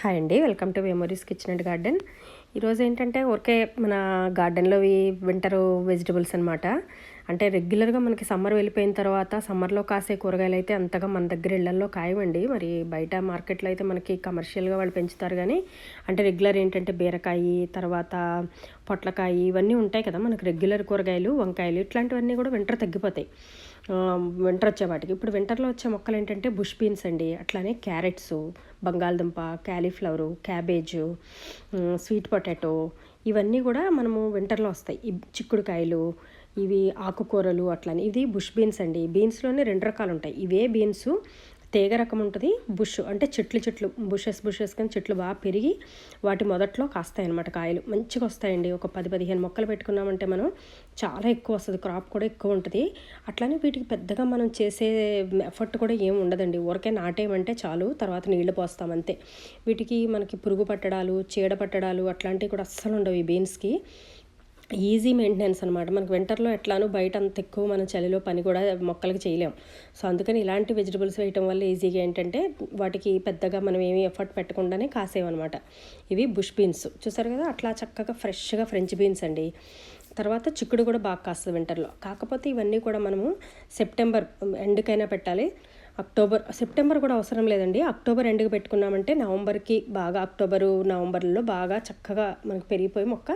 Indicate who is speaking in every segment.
Speaker 1: Hi అండి welcome to memories kitchen and garden. ఈరోజు ఏంటంటే ఊరికే మన గార్డెన్లోవి వింటర్ వెజిటబుల్స్ అనమాట అంటే రెగ్యులర్గా మనకి సమ్మర్ వెళ్ళిపోయిన తర్వాత సమ్మర్లో కాసే కూరగాయలు అయితే అంతగా మన దగ్గర ఇళ్ళల్లో కాయవండి. మరి బయట మార్కెట్లో అయితే మనకి కమర్షియల్గా వాళ్ళు పెంచుతారు కానీ అంటే రెగ్యులర్ ఏంటంటే బీరకాయ తర్వాత పొట్లకాయ ఇవన్నీ ఉంటాయి కదా మనకి రెగ్యులర్ కూరగాయలు వంకాయలు ఇట్లాంటివన్నీ కూడా వింటర్ తగ్గిపోతాయి. వింటర్ వచ్చే వాటికి. ఇప్పుడు వింటర్లో వచ్చే మొక్కలు ఏంటంటే బుష్ బీన్స్ అండి. అట్లానే క్యారెట్స్ బంగాళదుంప క్యాలీఫ్లవరు క్యాబేజు స్వీట్ పొటాటో ఇవన్నీ కూడా మనము వింటర్లో వస్తాయి. ఈ చిక్కుడుకాయలు ఇవి ఆకుకూరలు అట్లని. ఇది బుష్ బీన్స్ అండి. బీన్స్లోనే రెండు రకాలు ఉంటాయి ఇవే బీన్స్ తీగ రకం ఉంటుంది బుష్. అంటే చెట్లు చెట్లు బుషెస్ బుషెస్ కానీ చెట్లు బాగా పెరిగి వాటి మొదట్లో కాస్తాయి అనమాట కాయలు. మంచిగా వస్తాయండి. ఒక పది పదిహేను మొక్కలు పెట్టుకున్నామంటే మనం చాలా ఎక్కువ వస్తుంది. క్రాప్ కూడా ఎక్కువ ఉంటుంది. అట్లానే వీటికి పెద్దగా మనం చేసే ఎఫర్ట్ కూడా ఏం ఉండదండి. ఊరికే నాటేయమంటే చాలు తర్వాత నీళ్ళు పోస్తాం అంతే. వీటికి మనకి పురుగు పట్టడాలు చీడ పట్టడాలు అట్లాంటివి కూడా అస్సలు ఉండవు ఈ బీన్స్కి. ఈజీ మెయింటెనెన్స్ అనమాట మనకు వింటర్లో ఎట్లానో బయట అంత ఎక్కువ మన చలిలో పని కూడా మొక్కలకి చేయలేం. సో అందుకని ఇలాంటి వెజిటబుల్స్ వేయటం వల్ల ఈజీగా ఏంటంటే వాటికి పెద్దగా మనం ఏమీ ఎఫర్ట్ పెట్టకుండానే కాసేవన్నమాట. ఇవి బుష్ బీన్స్. చూసారు కదా? అట్లా చక్కగా ఫ్రెష్గా ఫ్రెంచ్ బీన్స్ అండి. తర్వాత చిక్కుడు కూడా బాగా కాస్తుంది వింటర్లో. కాకపోతే ఇవన్నీ కూడా మనము సెప్టెంబర్ ఎండ్కైనా పెట్టాలి. అక్టోబర్ సెప్టెంబర్ కూడా అవసరం లేదండి. అక్టోబర్ ఎండ్కి పెట్టుకున్నామంటే నవంబర్కి బాగా అక్టోబరు నవంబర్లో బాగా చక్కగా మనకు పెరిగిపోయి మొక్క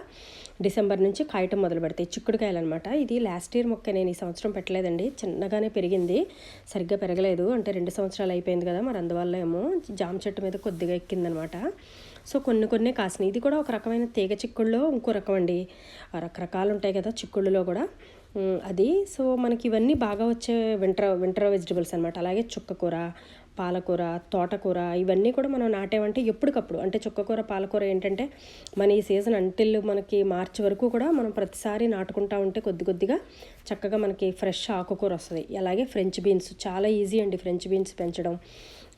Speaker 1: డిసెంబర్ నుంచి కాయటం మొదలు పెడతాయి చిక్కుడుకాయలు అనమాట ఇది లాస్ట్ ఇయర్ మొక్క నేను ఈ సంవత్సరం పెట్టలేదండి. చిన్నగానే పెరిగింది. సరిగ్గా పెరగలేదు. అంటే రెండు సంవత్సరాలు అయిపోయింది కదా మరి అందువల్ల ఏమో జామ చెట్టు మీద కొద్దిగా ఎక్కిందనమాట. సో కొన్ని కొన్ని కాసినాయి. ఇది కూడా ఒక రకమైన తీగ చిక్కుళ్ళలో ఇంకో రకం అండి. రకరకాలు ఉంటాయి కదా చిక్కుళ్ళలో కూడా. అది. సో మనకి ఇవన్నీ బాగా వచ్చే వింటర్ వింటర్ వెజిటబుల్స్ అనమాట అలాగే చుక్కకూర పాలకూర తోటకూర ఇవన్నీ కూడా మనం నాటేమంటే ఎప్పటికప్పుడు. అంటే చుక్కకూర పాలకూర ఏంటంటే మన ఈ సీజన్ అంటిల్ మనకి మార్చి వరకు కూడా మనం ప్రతిసారి నాటుకుంటా ఉంటే కొద్ది కొద్దిగా చక్కగా మనకి ఫ్రెష్ ఆకుకూర వస్తుంది. అలాగే ఫ్రెంచ్ బీన్స్ చాలా ఈజీ అండి. ఫ్రెంచ్ బీన్స్ పెంచడం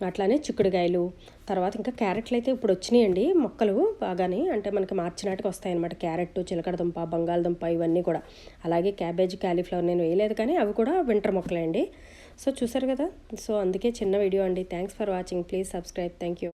Speaker 1: అట్లానే చిక్కుడుకాయలు తర్వాత ఇంకా క్యారెట్లు అయితే ఇప్పుడు వచ్చినాయండి. మొక్కలు బాగానే అంటే మనకి మార్చి నాటికి వస్తాయన్నమాట. క్యారెట్ చిలకడదుంప బంగాళదుంప ఇవన్నీ కూడా. అలాగే క్యాబేజ్ క్యాలీఫ్లవర్ నేను వేయలేదు కానీ అవి కూడా వింటర్ మొక్కలే అండి సో చూసారు కదా సో అందుకే చిన్న వీడియో అండి. Thanks for watching please subscribe thank you